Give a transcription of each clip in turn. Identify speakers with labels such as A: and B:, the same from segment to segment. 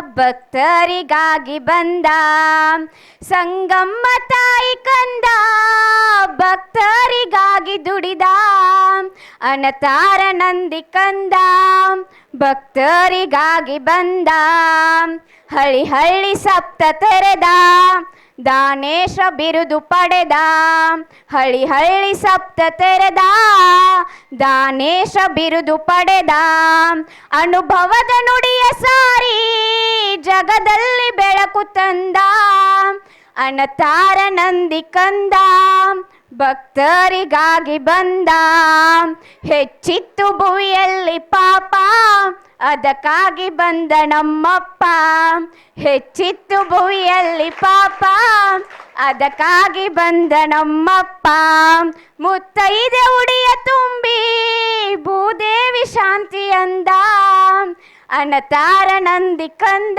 A: ಭಕ್ತರಿಗಾಗಿ ಬಂದ. ಸಂಗಮ್ಮ ತಾಯಿ ಕಂದ ಭಕ್ತರಿಗಾಗಿ ದುಡಿದ. ಅನತಾರ ನಂದಿ ಕಂದ, ಭಕ್ತರಿಗಾಗಿ ಬಂದ. ಹಳ್ಳಿ ಹಳ್ಳಿ ಸಪ್ತ ತೆರೆದ, ದಾನೇಶ ಬಿರುದು ಪಡೆದ. ಹಳ್ಳಿ ಹಳ್ಳಿ ಸಪ್ತ ತೆರೆದ, ದಾನೇಶ ಬಿರುದು ಪಡೆದ. ಅನುಭವದ ನುಡಿಯ ಸಾರಿ ಜಗದಲ್ಲಿ ಬೆಳಕು ತಂದ. ಅನತಾರ ನಂದಿ ಕಂದ, ಭಕ್ತರಿಗಾಗಿ ಬಂದ. ಹೆಚ್ಚಿತ್ತು ಭುವಿಯಲ್ಲಿ ಪಾಪ, ಅದಕ್ಕಾಗಿ ಬಂದ ನಮ್ಮಪ್ಪ. ಹೆಚ್ಚಿತ್ತು ಭುವಿಯಲ್ಲಿ ಪಾಪ, ಅದಕ್ಕಾಗಿ ಬಂದ ನಮ್ಮಪ್ಪ. ಮುತ್ತೈದೆ ಉಡಿಯ ತುಂಬಿ, ಭೂದೇವಿ ಶಾಂತಿ ಅಂದ. ಅನತಾರ ನಂದಿ ಕಂದ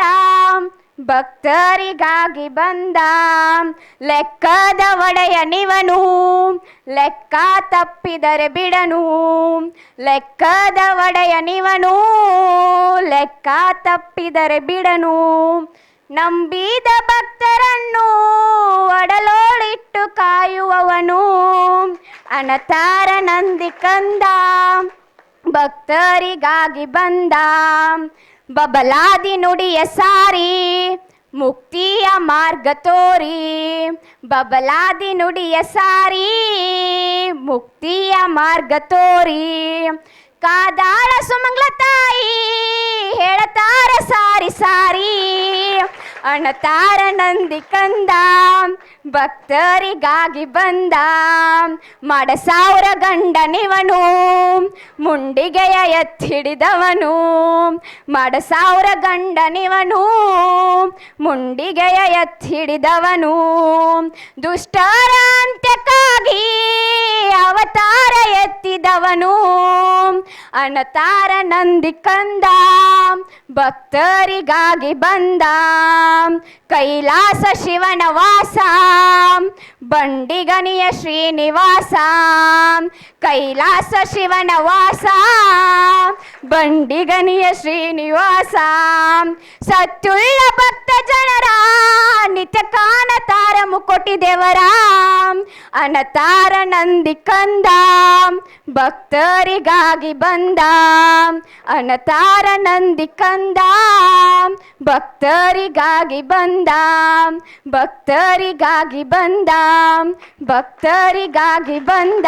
A: ಭಕ್ತರಿಗಾಗಿ ಬಂದ ಲೆಕ್ಕದ ಒಡೆಯ ನಿವನು, ಲೆಕ್ಕ ತಪ್ಪಿದರೆ ಬಿಡನು. ಲೆಕ್ಕದ ಒಡೆಯ ನಿವನು, ಲೆಕ್ಕ ತಪ್ಪಿದರೆ ಬಿಡನು. ನಂಬಿದ ಭಕ್ತರನ್ನು ಒಡಲೋಳಿಟ್ಟು ಕಾಯುವವನು. ಅನತಾರ ನಂದಿ ಕಂದ ಭಕ್ತರಿಗಾಗಿ ಬಂದ ಬಬಲಾದಿ ನುಡಿಯ ಸಾರಿ ಮುಕ್ತಿಯ ಮಾರ್ಗ ತೋರಿ ಬಬಲಾದಿ ನುಡಿಯ ಸಾರಿ ಮುಕ್ತಿಯ ಮಾರ್ಗ ತೋರಿ ಕಾದಾಳ ಸುಮಂಗ್ಲ ತಾಯಿ ಹೇಳತಾರ ಸಾರಿ ಸಾರಿ ಅಣತಾರ ನಂದಿ ಕಂದ ಭಕ್ತರಿಗಾಗಿ ಬಂದ ಮಾಡ ಸಾವಿರ ಗಂಡನಿವನು ಮುಂಡಿಗೆಯ ಎತ್ತಿಡಿದವನು ಮಾಡ ಸಾವಿರ ಗಂಡನಿವನು ಮುಂಡಿಗೆಯ ಎತ್ತಿಡಿದವನು. ದುಷ್ಟರ ಅಂತ್ಯಕ್ಕಾಗಿ ಅವತಾರ ಎತ್ತಿದವನು. ಅಣತಾರ ನಂದಿ ಕಂದ. ಭಕ್ತರಿಗಾಗಿ ಬಂದ. ಕೈಲಾಸ ಶಿವನ ವಾಸ. ಬಂಡಿಗನಿಯ ಶ್ರೀನಿವಾಸ. ಕೈಲಾಸ ಶಿವನ ವಾಸ. ಬಂಡಿಗನಿಯ ಶ್ರೀನಿವಾಸ. ಸತ್ಯುಳ್ಳ ಭಕ್ತ ಜನರ ಮುಕೋಟಿ ದೇವರ. ಅನತಾರ ನಂದಿ ಕಂದ. ಭಕ್ತರಿಗಾಗಿ ಬಂದ. ಅನತಾರ ನಂದಿ ಕಂದ. ಭಕ್ತರಿಗಾಗಿ ಬಂದ. ಭಕ್ತರಿಗಾಗಿ ಬಂದ. ಭಕ್ತರಿಗಾಗಿ ಬಂದ.